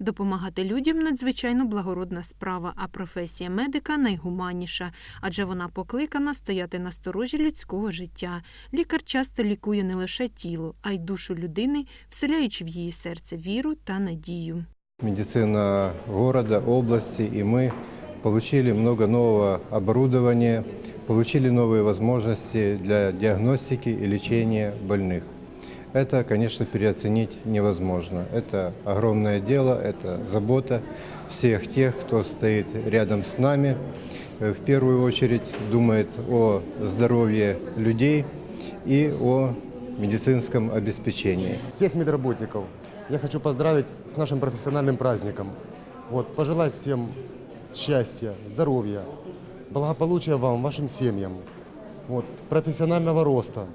Допомагати людям надзвичайно благородна справа, а професія медика найгуманніша, адже вона покликана стояти на сторожі людського життя. Лікар часто лікує не лише тіло, а й душу людини, вселяючи в її серце віру та надію. медицина города, области, и мы получили много нового оборудования, получили новые возможности для диагностики и лечения больных. Это, конечно, переоценить невозможно. Это огромное дело, это забота всех тех, кто стоит рядом с нами. Э, В первую очередь думает о здоровье людей и о медицинском обеспечении. всех медработников я хочу поздравить с нашим профессиональным праздником. Вот, пожелать всем счастья, здоровья, благополучия вам, вашим семьям, вот, профессионального роста.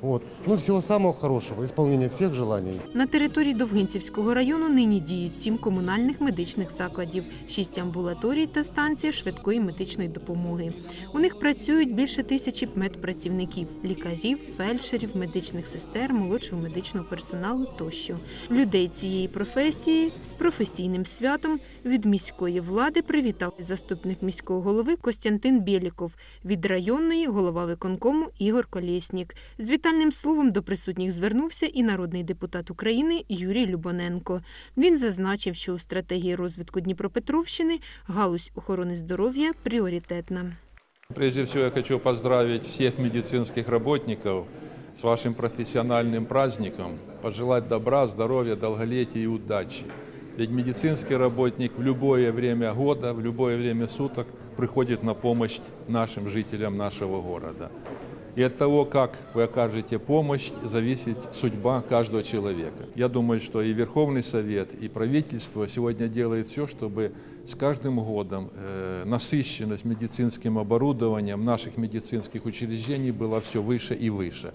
Вот. Ну, всего самого хорошего, исполнения всех желаний. На території Довгинцівського району нині діють сім комунальних медичних закладів, шість амбулаторій та станція швидкої медичної допомоги. У них працюють більше тисячі медпрацівників, лікарів, фельдшерів, медичних сестер, молодшого медичного персоналу тощо. Людей цієї професії з професійним святом від міської влади привітав заступник міського голови Костянтин Бєліков, від районної голова виконкому Ігор Колєснік. З вітальним словом до присутніх звернувся і народний депутат України Юрій Любоненко. Він зазначив, що у стратегії розвитку Дніпропетровщини галузь охорони здоров'я пріоритетна. Прежде всего я хочу поздравить всех медицинских работников с вашим профессиональным праздником, пожелать добра, здоровья, долголетия и удачи. Ведь медицинский работник в любое время года, в любое время суток приходит на помощь нашим жителям нашего города. И от того, как вы окажете помощь, зависит судьба каждого человека. Я думаю, что и Верховный Совет, и правительство сегодня делает все, чтобы с каждым годом э, насыщенность медицинским оборудованием наших медицинских учреждений была все выше и выше.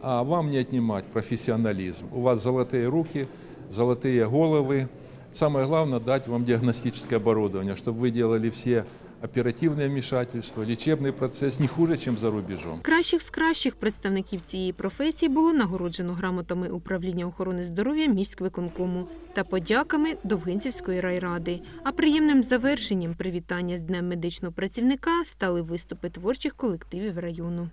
А вам не отнимать профессионализм. У вас золотые руки, золотые головы. Самое главное дать вам диагностическое оборудование, чтобы вы делали все оперативные вмішательство, лічебний процес не хуже, ніж за рубежом. Кращих з кращих представників цієї професії було нагороджено грамотами управління охорони здоров'я міськвиконкому та подяками Довгинцівської райради. А приємним завершенням привітання з Днем медичного працівника стали виступи творчих колективів району.